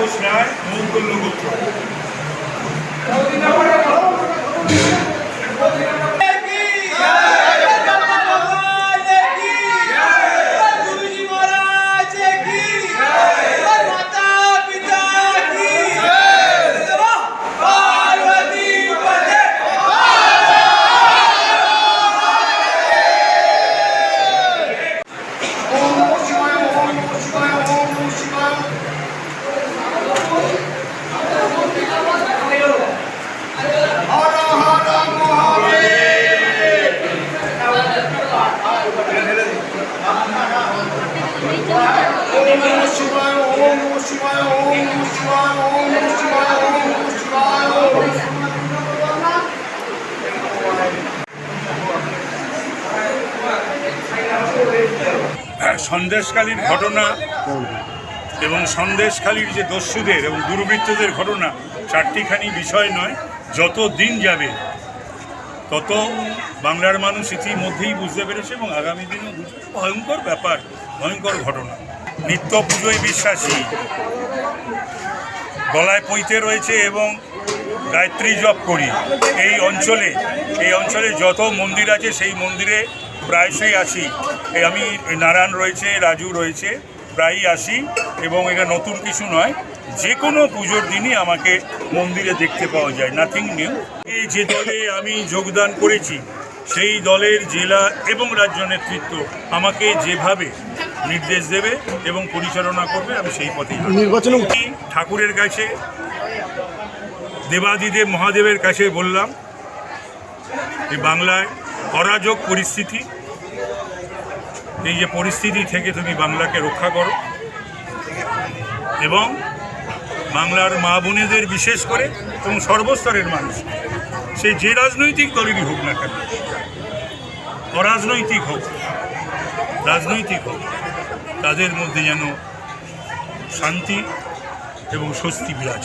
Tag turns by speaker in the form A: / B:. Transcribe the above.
A: আপোষ রায় মঙ্গল গোত্র
B: সন্দেশখালীর ঘটনা এবং সন্দেশখালীর যে দস্যুদের এবং দুর্বৃত্তদের ঘটনা, চারটিখানি বিষয় নয়, যত দিন যাবে তত বাংলার মানুষ ইতিমধ্যেই বুঝতে পেরেছে এবং আগামী বুঝবে ভয়ঙ্কর ব্যাপার, ভয়ঙ্কর ঘটনা। নিত্য পুজোয় বিশ্বাসী। গলায় পৈতে রয়েছে এবং গায়ত্রী জপ করি। এই অঞ্চলে এই অঞ্চলে যত মন্দির আছে, সেই মন্দিরে প্রায়শই আসি। এই আমি নারায়ণ রয়েছে, রাজু রয়েছে, প্রায়ই আসি এবং এটা নতুন কিছু নয়। যে কোনো পুজোর দিনই আমাকে মন্দিরে দেখতে পাওয়া যায়। নাথিং নিউ যে দলে আমি যোগদান করেছি সেই দলের জেলা এবং রাজ্য নেতৃত্ব আমাকে যেভাবে নির্দেশ দেবে এবং পরিচালনা করবে আমি সেই পথেই হাঁটবো।
C: নির্বাচনে
B: ঠাকুরের কাছে দেবাদিদেব মহাদেবের কাছে বললাম যে বাংলায় অরাজক পরিস্থিতি এই যে পরিস্থিতি থেকে তুমি বাংলাকে রক্ষা করো এবং বাংলার মা বোনেদের বিশেষ করে এবং সর্বস্তরের মানুষ সে যে রাজনৈতিক দলেরই হোক না কেন অরাজনৈতিক হোক রাজনৈতিক হোক তাদের মধ্যে যেন শান্তি এবং স্বস্তি বিরাজ